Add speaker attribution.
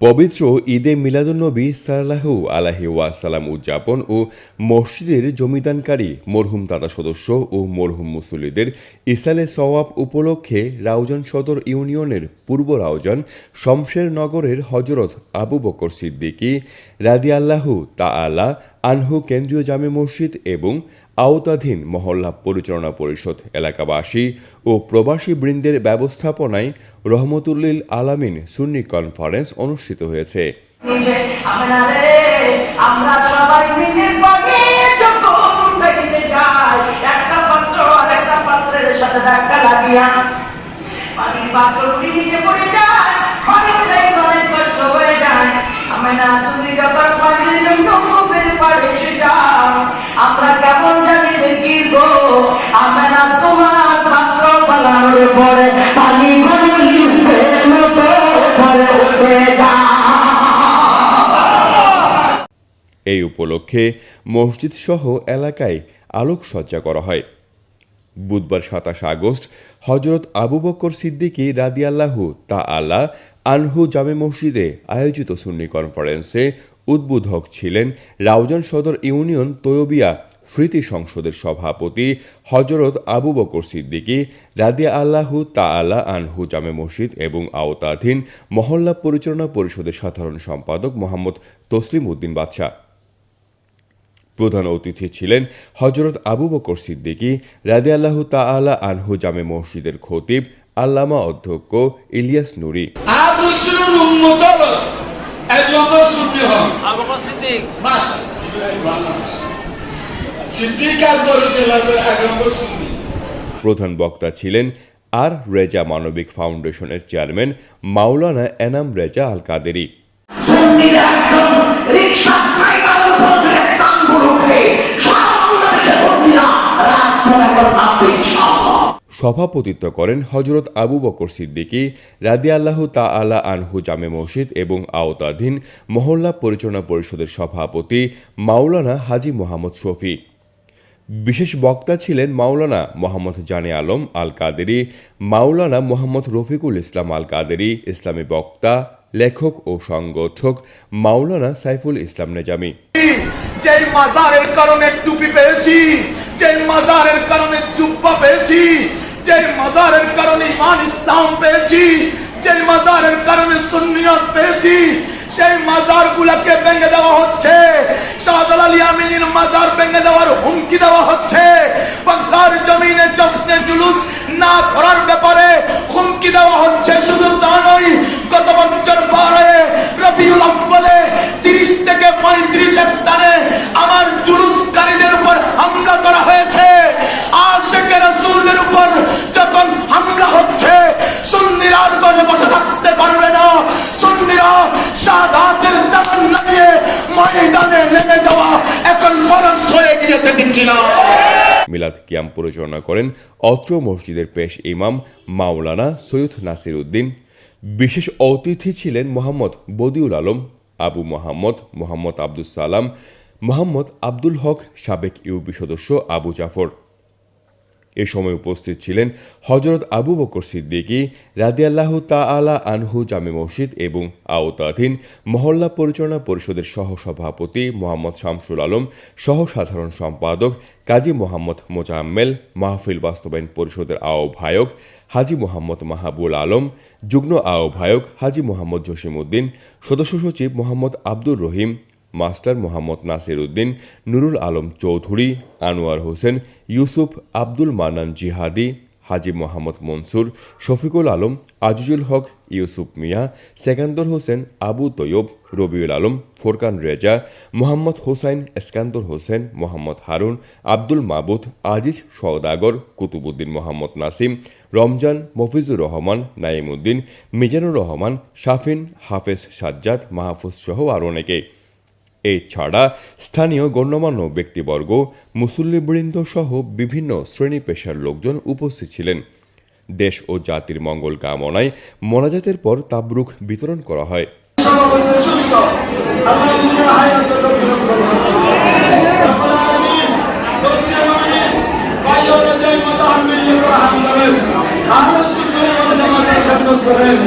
Speaker 1: পবিত্র ঈদে মিলাদুন্নবী সাল্লাহু আলাহি ওয়াসালাম উদযাপন ও মসজিদের জমিদানকারী, মরহুম দাদা সদস্য ও মরহুম মুসল্লিদের ইসালে সওয়াব উপলক্ষে রাউজান সদর ইউনিয়নের পূর্ব রাউজান শমশের নগরের হজরত আবু বকর সিদ্দিকী রাদি আল্লাহু তা আলা আনহু কেন্দ্রীয় জামে মসজিদ এবং আওতাধীন মহল্লা পরিচালনা পরিষদ এলাকাবাসী ও প্রবাসী বৃন্দের ব্যবস্থাপনায় রহমতুল্লিল আলামিন সুন্নি কনফারেন্স অনুষ্ঠিত হয়েছে।
Speaker 2: আমরা আমি না আমরা কেমন জানি দেখি গো আমি না তোমার পাত্র পালানোর পরে পানি
Speaker 1: এই উপলক্ষে মসজিদ সহ এলাকায় আলোকসজ্জা করা হয়। বুধবার সাতাশ আগস্ট হজরত আবু বকর সিদ্দিকী রাদিয়াল্লাহু তা আল্লাহ আনহু জামে মসজিদে আয়োজিত সুন্নি কনফারেন্সে উদ্বোধক ছিলেন রাউজান সদর ইউনিয়ন তৈয়বিয়া স্মৃতি সংসদের সভাপতি হজরত আবু বকর সিদ্দিকী রাদিয়া আল্লাহু তাআলা আনহু জামে মসজিদ এবং আওতাধীন মহল্লা পরিচালনা পরিষদের সাধারণ সম্পাদক মোহাম্মদ তসলিম উদ্দিন বাদশাহ। প্রধান অতিথি ছিলেন হজরত আবু বকর সিদ্দিকী রাদে আল্লাহ তাআলা আনহু জামে মসজিদের খতিব আল্লামা অধ্যক্ষ ইলিয়াস নুরি। প্রধান বক্তা ছিলেন আর রেজা মানবিক ফাউন্ডেশনের চেয়ারম্যান মাওলানা এনাম রেজা আল কাদেরি সভাপতিত্ব করেন হজরত আবু বকর সিদ্দিকী রাদি আল্লাহ তাআলা আনহু জামে মসজিদ এবং আওতাধীন মহল্লা পরিচালনা পরিষদের সভাপতি মাওলানা হাজি মোহাম্মদ শফি। বিশেষ বক্তা ছিলেন মাওলানা মোহাম্মদ জানে আলম আল কাদেরি মাওলানা মোহাম্মদ রফিকুল ইসলাম আল কাদেরি ইসলামী বক্তা, লেখক ও সংগঠক মাওলানা সাইফুল ইসলাম নেজামি।
Speaker 3: যে মাজারের কারণে টুপি পেয়েছি যে মাজারের কারণে জুব্বা পেয়েছি যে মাজারের কারণে ইমান ইসলাম পেয়েছি যে মাজারের কারণে সুন্নিয়ত পেয়েছি, সেই মাজার গুলাকে ভেঙে দেওয়া হচ্ছে। মাজার ভেঙে দেওয়ার হুমকি দেওয়া হচ্ছে। বাংলার জমিনে জশ্নে জুলুস না করার ব্যাপারে হুমকি দেওয়া হচ্ছে। শুধু তা নয়, গত
Speaker 1: মিলাদ কিয়াম পরিচালনা করেন অত্র মসজিদের পেশ ইমাম মাওলানা সৈয়দ নাসির উদ্দিন। বিশেষ অতিথি ছিলেন মোহাম্মদ বদিউল আলম, আবু মোহাম্মদ মোহাম্মদ আব্দুল সালাম, মোহাম্মদ আব্দুল হক সাবেক ইউপি সদস্য আবু জাফর। এ সময় উপস্থিত ছিলেন হজরত আবু বকর সিদ্দিকী রাদিয়াল্লাহু তাআলা আনহু জামে মসজিদ এবং আওতাধীন মহল্লা পরিচালনা পরিষদের সহ সভাপতি মোহাম্মদ শামসুল আলম সহ সাধারণ সম্পাদক কাজী মোহাম্মদ মোজাম্মেল, মাহফিল বাস্তবায়ন পরিষদের আহ্বায়ক হাজি মোহাম্মদ মাহাবুল আলম, যুগ্ম আহ্বায়ক হাজি মোহাম্মদ জসিমউদ্দিন, সদস্য সচিব মোহাম্মদ আব্দুর রহিম মাস্টার মোহাম্মদ নাসির উদ্দিন নুরুল আলম চৌধুরী, আনোয়ার হোসেন, ইউসুফ আব্দুল মান্নান জিহাদি, হাজি মোহাম্মদ মনসুর, শফিকুল আলম, আজিজুল হক, ইউসুফ মিয়া, সেকান্দর হোসেন, আবু তৈয়ব, রবিউল আলম, ফোরকান রেজা, মোহাম্মদ হোসাইন, এসকান্দর হোসেন, মোহাম্মদ হারুন, আব্দুল মাবুদ, আজিজ সওদাগর কুতুবুদ্দিন মোহাম্মদ নাসিম, রমজান মফিজুর রহমান নাইমুদ্দিন মিজানুর রহমান, শাফিন, হাফেজ সাজ্জাদ, মাহফুজ সহ আরও অনেকে। এছাড়া স্থানীয় গণ্যমান্য ব্যক্তিবর্গ মুসল্লিবৃন্দ সহ বিভিন্ন শ্রেণি পেশার লোকজন উপস্থিত ছিলেন। দেশ ও জাতির মঙ্গল কামনায় মোনাজাতের পর তাবরুক বিতরণ করা হয়।
Speaker 3: করেন